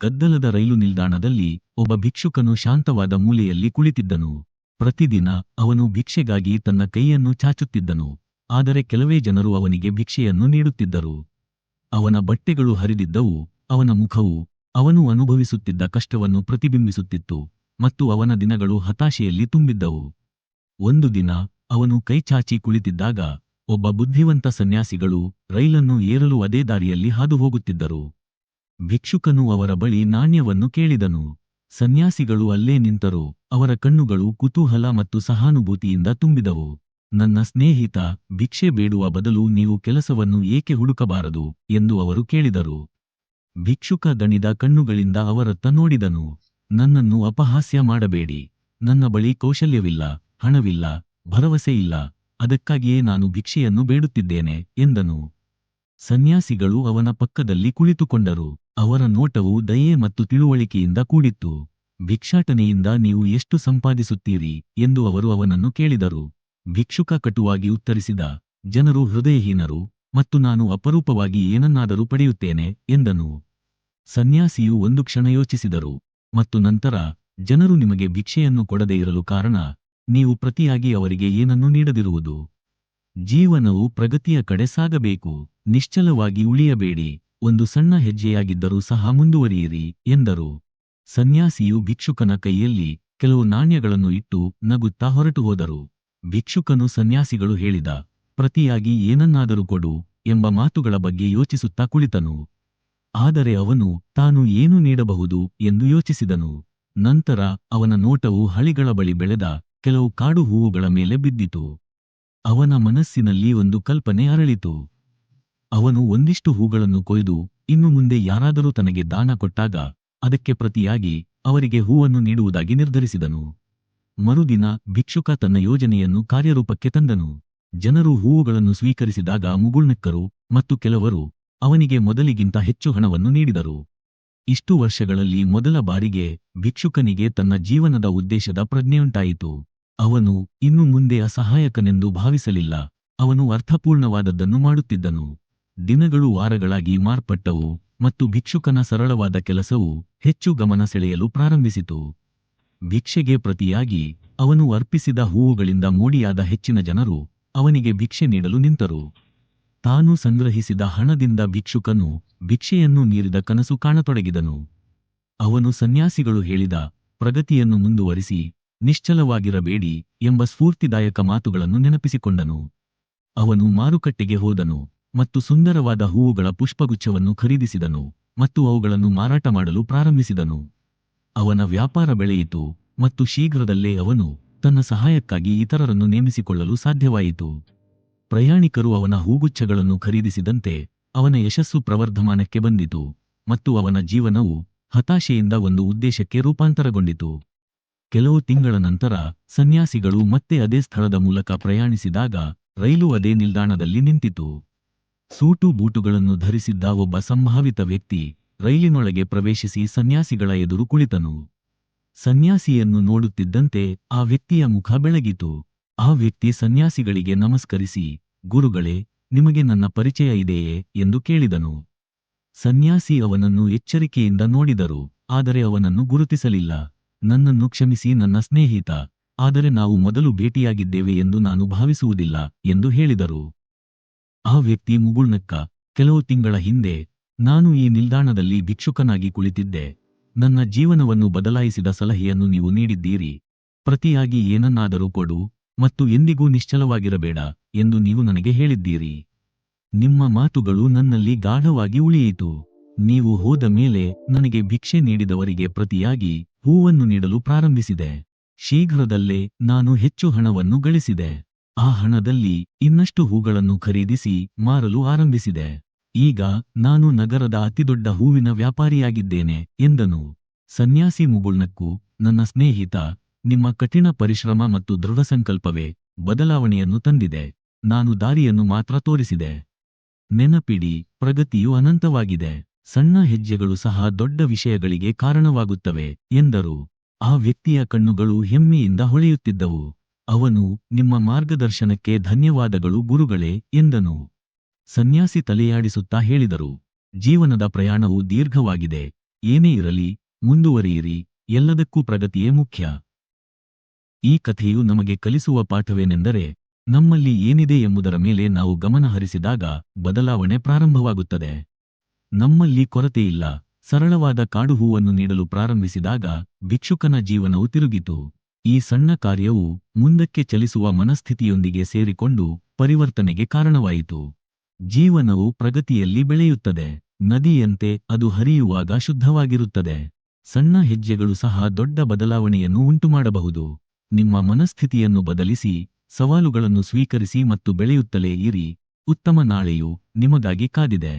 ಗದ್ದಲದ ರೈಲು ನಿಲ್ದಾಣದಲ್ಲಿ ಒಬ್ಬ ಭಿಕ್ಷುಕನು ಶಾಂತವಾದ ಮೂಲೆಯಲ್ಲಿ ಕುಳಿತಿದ್ದನು. ಪ್ರತಿದಿನ ಅವನು ಭಿಕ್ಷೆಗಾಗಿ ತನ್ನ ಕೈಯನ್ನು ಚಾಚುತ್ತಿದ್ದನು. ಆದರೆ ಕೆಲವೇ ಜನರು ಅವನಿಗೆ ಭಿಕ್ಷೆಯನ್ನು ನೀಡುತ್ತಿದ್ದರು. ಅವನ ಬಟ್ಟೆಗಳು ಹರಿದಿದ್ದವು, ಅವನ ಮುಖವು, ಅವನು ಅನುಭವಿಸುತ್ತಿದ್ದ ಕಷ್ಟವನ್ನು ಪ್ರತಿಬಿಂಬಿಸುತ್ತಿತ್ತು, ಮತ್ತು ಅವನ ದಿನಗಳು ಹತಾಶೆಯಲ್ಲಿ ತುಂಬಿದ್ದವು. ಒಂದು ದಿನ ಅವನು ಕೈಚಾಚಿ ಕುಳಿತಿದ್ದಾಗ ಒಬ್ಬ ಬುದ್ಧಿವಂತ ಸನ್ಯಾಸಿಗಳು ರೈಲನ್ನು ಏರಲು ಅದೇ ದಾರಿಯಲ್ಲಿ ಹಾದು ಹೋಗುತ್ತಿದ್ದರು. ಭಿಕ್ಷುಕನು ಅವರ ಬಳಿ ನಾಣ್ಯವನ್ನು ಕೇಳಿದನು. ಸನ್ಯಾಸಿಗಳು ಅಲ್ಲೇ ನಿಂತರು, ಅವರ ಕಣ್ಣುಗಳು ಕುತೂಹಲ ಮತ್ತು ಸಹಾನುಭೂತಿಯಿಂದ ತುಂಬಿದವು. ನನ್ನ ಸ್ನೇಹಿತ, ಭಿಕ್ಷೆ ಬೇಡುವ ಬದಲು ನೀವು ಕೆಲಸವನ್ನು ಏಕೆ ಹುಡುಕಬಾರದು? ಎಂದು ಅವರು ಕೇಳಿದರು. ಭಿಕ್ಷುಕ ದಣಿದ ಕಣ್ಣುಗಳಿಂದ ಅವರತ್ತ ನೋಡಿದನು. ನನ್ನನ್ನು ಅಪಹಾಸ್ಯ ಮಾಡಬೇಡಿ. ನನ್ನ ಬಳಿ ಕೌಶಲ್ಯವಿಲ್ಲ, ಹಣವಿಲ್ಲ, ಭರವಸೆ ಅದಕ್ಕಾಗಿಯೇ ನಾನು ಭಿಕ್ಷೆಯನ್ನು ಬೇಡುತ್ತಿದ್ದೇನೆ, ಎಂದನು. ಸನ್ಯಾಸಿಗಳು ಅವನ ಪಕ್ಕದಲ್ಲಿ ಕುಳಿತುಕೊಂಡರು. ಅವರ ನೋಟವು ದಯೆ ಮತ್ತು ತಿಳುವಳಿಕೆಯಿಂದ ಕೂಡಿತ್ತು. ಭಿಕ್ಷಾಟನೆಯಿಂದ ನೀವು ಎಷ್ಟು ಸಂಪಾದಿಸುತ್ತೀರಿ ಎಂದು ಅವರು ಅವನನ್ನು ಕೇಳಿದರು. ಭಿಕ್ಷುಕ ಕಟುವಾಗಿ ಉತ್ತರಿಸಿದ, ಜನರು ಹೃದಯಹೀನರು ಮತ್ತು ನಾನು ಅಪರೂಪವಾಗಿ ಏನನ್ನಾದರೂ ಪಡೆಯುತ್ತೇನೆ ಎಂದನು. ಸನ್ಯಾಸಿಯು ಒಂದು ಕ್ಷಣ ಯೋಚಿಸಿದರು ಮತ್ತು ನಂತರ, ಜನರು ನಿಮಗೆ ಭಿಕ್ಷೆಯನ್ನು ಕೊಡದೇ ಇರಲು ಕಾರಣ, ನೀವು ಪ್ರತಿಯಾಗಿ ಅವರಿಗೆ ಏನನ್ನು ನೀಡದಿರುವುದು. ಜೀವನವು ಪ್ರಗತಿಯ ಕಡೆ ಸಾಗಬೇಕು. ನಿಶ್ಚಲವಾಗಿ ಉಳಿಯಬೇಡಿ. ಒಂದು ಸಣ್ಣ ಹೆಜ್ಜೆಯಾಗಿದ್ದರೂ ಸಹ ಮುಂದುವರಿಯಿರಿ, ಎಂದರು. ಸನ್ಯಾಸಿಯು ಭಿಕ್ಷುಕನ ಕೈಯಲ್ಲಿ ಕೆಲವು ನಾಣ್ಯಗಳನ್ನು ಇಟ್ಟು ನಗುತ್ತಾ ಹೊರಟು ಹೋದರು. ಭಿಕ್ಷುಕನು ಸನ್ಯಾಸಿಗಳು ಹೇಳಿದ, ಪ್ರತಿಯಾಗಿ ಏನನ್ನಾದರೂ ಕೊಡು ಎಂಬ ಮಾತುಗಳ ಬಗ್ಗೆ ಯೋಚಿಸುತ್ತಾ ಕುಳಿತನು. ಆದರೆ ಅವನು, ತಾನು ಏನು ನೀಡಬಹುದು? ಎಂದು ಯೋಚಿಸಿದನು. ನಂತರ ಅವನ ನೋಟವು ಹಳಿಗಳ ಬಳಿ ಬೆಳೆದ ಕೆಲವು ಕಾಡು ಹೂವುಗಳ ಮೇಲೆ ಬಿದ್ದಿತು. ಅವನ ಮನಸ್ಸಿನಲ್ಲಿ ಒಂದು ಕಲ್ಪನೆ ಅರಳಿತು. ಅವನು ಒಂದಿಷ್ಟು ಹೂಗಳನ್ನು ಕೊಯ್ದು ಇನ್ನು ಮುಂದೆ ಯಾರಾದರೂ ತನಗೆ ದಾನ ಕೊಟ್ಟಾಗ ಅದಕ್ಕೆ ಪ್ರತಿಯಾಗಿ ಅವರಿಗೆ ಹೂವನ್ನು ನೀಡುವುದಾಗಿ ನಿರ್ಧರಿಸಿದನು. ಮರುದಿನ ಭಿಕ್ಷುಕ ತನ್ನ ಯೋಜನೆಯನ್ನು ಕಾರ್ಯರೂಪಕ್ಕೆ ತಂದನು. ಜನರು ಹೂವುಗಳನ್ನು ಸ್ವೀಕರಿಸಿದಾಗ ಮುಗುಳ್ನಕ್ಕರು ಮತ್ತು ಕೆಲವರು ಅವನಿಗೆ ಮೊದಲಿಗಿಂತ ಹೆಚ್ಚು ಹಣವನ್ನು ನೀಡಿದರು. ಇಷ್ಟು ವರ್ಷಗಳಲ್ಲಿ ಮೊದಲ ಬಾರಿಗೆ ಭಿಕ್ಷುಕನಿಗೆ ತನ್ನ ಜೀವನದ ಉದ್ದೇಶದ ಪ್ರಜ್ಞೆಯುಂಟಾಯಿತು. ಅವನು ಇನ್ನು ಮುಂದೆ ಅಸಹಾಯಕನೆಂದು ಭಾವಿಸಲಿಲ್ಲ. ಅವನು ಅರ್ಥಪೂರ್ಣವಾದದ್ದನ್ನು ಮಾಡುತ್ತಿದ್ದನು. ದಿನಗಳು ವಾರಗಳಾಗಿ ಮಾರ್ಪಟ್ಟವು ಮತ್ತು ಭಿಕ್ಷುಕನ ಸರಳವಾದ ಕೆಲಸವು ಹೆಚ್ಚು ಗಮನ ಸೆಳೆಯಲು ಪ್ರಾರಂಭಿಸಿತು. ಭಿಕ್ಷೆಗೆ ಪ್ರತಿಯಾಗಿ ಅವನು ಅರ್ಪಿಸಿದ ಹೂವುಗಳಿಂದ ಮೋಡಿಯಾದ ಹೆಚ್ಚಿನ ಜನರು ಅವನಿಗೆ ಭಿಕ್ಷೆ ನೀಡಲು ನಿಂತರು. ತಾನು ಸಂಗ್ರಹಿಸಿದ ಹಣದಿಂದ ಭಿಕ್ಷುಕನು ಭಿಕ್ಷೆಯನ್ನು ನೀರಿದ ಕನಸು ಕಾಣತೊಡಗಿದನು. ಅವನು ಸನ್ಯಾಸಿಗಳು ಹೇಳಿದ ಪ್ರಗತಿಯನ್ನು ಮುಂದುವರಿಸಿ ನಿಶ್ಚಲವಾಗಿರಬೇಡಿ ಎಂಬ ಸ್ಫೂರ್ತಿದಾಯಕ ಮಾತುಗಳನ್ನು ನೆನಪಿಸಿಕೊಂಡನು. ಅವನು ಮಾರುಕಟ್ಟೆಗೆ ಹೋದನು. ಮತ್ತು ಸುಂದರವಾದ ಹೂವುಗಳ ಪುಷ್ಪಗುಚ್ಛವನ್ನು ಖರೀದಿಸಿದನು ಮತ್ತು ಅವುಗಳನ್ನು ಮಾರಾಟ ಮಾಡಲು ಪ್ರಾರಂಭಿಸಿದನು. ಅವನ ವ್ಯಾಪಾರ ಬೆಳೆಯಿತು ಮತ್ತು ಶೀಘ್ರದಲ್ಲೇ ಅವನು ತನ್ನ ಸಹಾಯಕ್ಕಾಗಿ ಇತರರನ್ನು ನೇಮಿಸಿಕೊಳ್ಳಲು ಸಾಧ್ಯವಾಯಿತು. ಪ್ರಯಾಣಿಕರು ಅವನ ಹೂಗುಚ್ಛಗಳನ್ನು ಖರೀದಿಸಿದಂತೆ ಅವನ ಯಶಸ್ಸು ಪ್ರವರ್ಧಮಾನಕ್ಕೆ ಬಂದಿತು ಮತ್ತು ಅವನ ಜೀವನವು ಹತಾಶೆಯಿಂದ ಒಂದು ಉದ್ದೇಶಕ್ಕೆ ರೂಪಾಂತರಗೊಂಡಿತು. ಕೆಲವು ತಿಂಗಳ ನಂತರ ಸನ್ಯಾಸಿಗಳು ಮತ್ತೆ ಅದೇ ಸ್ಥಳದ ಮೂಲಕ ಪ್ರಯಾಣಿಸಿದಾಗ ರೈಲು ಅದೇ ನಿಲ್ದಾಣದಲ್ಲಿ ನಿಂತಿತು. ಸೂಟು ಬೂಟುಗಳನ್ನು ಧರಿಸಿದ್ದ ಒಬ್ಬ ಸಂಭಾವಿತ ವ್ಯಕ್ತಿ ರೈಲಿನೊಳಗೆ ಪ್ರವೇಶಿಸಿ ಸನ್ಯಾಸಿಗಳ ಎದುರು ಕುಳಿತನು. ಸನ್ಯಾಸಿಯನ್ನು ನೋಡುತ್ತಿದ್ದಂತೆ ಆ ವ್ಯಕ್ತಿಯ ಮುಖ ಬೆಳಗಿತು. ಆ ವ್ಯಕ್ತಿ ಸನ್ಯಾಸಿಗಳಿಗೆ ನಮಸ್ಕರಿಸಿ, ಗುರುಗಳೇ, ನಿಮಗೆ ನನ್ನ ಪರಿಚಯ ಇದೆಯೇ? ಎಂದು ಕೇಳಿದನು. ಸನ್ಯಾಸಿ ಅವನನ್ನು ಎಚ್ಚರಿಕೆಯಿಂದ ನೋಡಿದರು, ಆದರೆ ಅವನನ್ನು ಗುರುತಿಸಲಿಲ್ಲ. ನನ್ನನ್ನು ಕ್ಷಮಿಸಿ, ನನ್ನ ಸ್ನೇಹಿತ, ಆದರೆ ನಾವು ಮೊದಲು ಭೇಟಿಯಾಗಿದ್ದೇವೆ ಎಂದು ನಾನು ಭಾವಿಸುವುದಿಲ್ಲ, ಎಂದು ಹೇಳಿದರು. ಆ ವ್ಯಕ್ತಿ ಮುಗುಳ್ನಕ್ಕ, ಕೆಲವು ತಿಂಗಳ ಹಿಂದೆ ನಾನು ಈ ನಿಲ್ದಾಣದಲ್ಲಿ ಭಿಕ್ಷುಕನಾಗಿ ಕುಳಿತಿದ್ದೆ. ನನ್ನ ಜೀವನವನ್ನು ಬದಲಾಯಿಸಿದ ಸಲಹೆಯನ್ನು ನೀವು ನೀಡಿದ್ದೀರಿ. ಪ್ರತಿಯಾಗಿ ಏನನ್ನಾದರೂ ಕೊಡು ಮತ್ತು ಎಂದಿಗೂ ನಿಶ್ಚಲವಾಗಿರಬೇಡ ಎಂದು ನೀವು ನನಗೆ ಹೇಳಿದ್ದೀರಿ. ನಿಮ್ಮ ಮಾತುಗಳು ನನ್ನಲ್ಲಿ ಗಾಢವಾಗಿ ಉಳಿಯಿತು. ನೀವು ಹೋದ ಮೇಲೆ ನನಗೆ ಭಿಕ್ಷೆ ನೀಡಿದವರಿಗೆ ಪ್ರತಿಯಾಗಿ ಹೂವನ್ನು ನೀಡಲು ಪ್ರಾರಂಭಿಸಿದೆ. ಶೀಘ್ರದಲ್ಲೇ ನಾನು ಹೆಚ್ಚು ಹಣವನ್ನು ಗಳಿಸಿದೆ. ಆ ಹಣದಲ್ಲಿ ಇನ್ನಷ್ಟು ಹೂಗಳನ್ನು ಖರೀದಿಸಿ ಮಾರಲು ಆರಂಭಿಸಿದೆ. ಈಗ ನಾನು ನಗರದ ಅತಿದೊಡ್ಡ ಹೂವಿನ ವ್ಯಾಪಾರಿಯಾಗಿದ್ದೇನೆ ಎಂದನು. ಸನ್ಯಾಸಿ ಮುಗುಳ್ನಕ್ಕು ನನ್ನ ಸ್ನೇಹಿತ, ನಿಮ್ಮ ಕಠಿಣ ಪರಿಶ್ರಮ ಮತ್ತು ದೃಢ ಸಂಕಲ್ಪವೇ ಬದಲಾವಣೆಯನ್ನು ತಂದಿದೆ. ನಾನು ದಾರಿಯನ್ನು ಮಾತ್ರ ತೋರಿಸಿದೆ. ನೆನಪಿಡಿ, ಪ್ರಗತಿಯು ಅನಂತವಾಗಿದೆ. ಸಣ್ಣ ಹೆಜ್ಜೆಗಳು ಸಹ ದೊಡ್ಡ ವಿಷಯಗಳಿಗೆ ಕಾರಣವಾಗುತ್ತವೆ ಎಂದರು. ಆ ವ್ಯಕ್ತಿಯ ಕಣ್ಣುಗಳು ಹೆಮ್ಮೆಯಿಂದ ಹೊಳೆಯುತ್ತಿದ್ದವು. ಅವನು ನಿಮ್ಮ ಮಾರ್ಗದರ್ಶನಕ್ಕೆ ಧನ್ಯವಾದಗಳು ಗುರುಗಳೇ ಎಂದನು. ಸನ್ಯಾಸಿ ತಲೆಯಾಡಿಸುತ್ತಾ ಹೇಳಿದರು, ಜೀವನದ ಪ್ರಯಾಣವು ದೀರ್ಘವಾಗಿದೆ, ಏನೇ ಇರಲಿ, ಮುಂದುವರಿಯಿರಿ, ಎಲ್ಲದಕ್ಕೂ ಪ್ರಗತಿಯೇ ಮುಖ್ಯ. ಈ ಕಥೆಯು ನಮಗೆ ಕಲಿಸುವ ಪಾಠವೇನೆಂದರೆ, ನಮ್ಮಲ್ಲಿ ಏನಿದೆ ಎಂಬುದರ ಮೇಲೆ ನಾವು ಗಮನ ಹರಿಸಿದಾಗ ಬದಲಾವಣೆ ಪ್ರಾರಂಭವಾಗುತ್ತದೆ. ನಮ್ಮಲ್ಲಿ ಕೊರತೆಯಿಲ್ಲ ಸರಳವಾದ ಕಾಡು ಹೂವನ್ನು ನೀಡಲು ಪ್ರಾರಂಭಿಸಿದಾಗ ಭಿಕ್ಷುಕನ ಜೀವನವು ತಿರುಗಿತು. ಈ ಸಣ್ಣ ಕಾರ್ಯವು ಮುಂದಕ್ಕೆ ಚಲಿಸುವ ಮನಸ್ಥಿತಿಯೊಂದಿಗೆ ಸೇರಿಕೊಂಡು ಪರಿವರ್ತನೆಗೆ ಕಾರಣವಾಯಿತು. ಜೀವನವು ಪ್ರಗತಿಯಲ್ಲಿ ಬೆಳೆಯುತ್ತದೆ. ನದಿಯಂತೆ ಅದು ಹರಿಯುವಾಗ ಶುದ್ಧವಾಗಿರುತ್ತದೆ. ಸಣ್ಣ ಹೆಜ್ಜೆಗಳು ಸಹ ದೊಡ್ಡ ಬದಲಾವಣೆಯನ್ನು ಉಂಟುಮಾಡಬಹುದು. ನಿಮ್ಮ ಮನಸ್ಥಿತಿಯನ್ನು ಬದಲಿಸಿ, ಸವಾಲುಗಳನ್ನು ಸ್ವೀಕರಿಸಿ ಮತ್ತು ಬೆಳೆಯುತ್ತಲೇ ಇರಿ. ಉತ್ತಮ ನಾಳೆಯು ನಿಮಗಾಗಿ ಕಾದಿದೆ.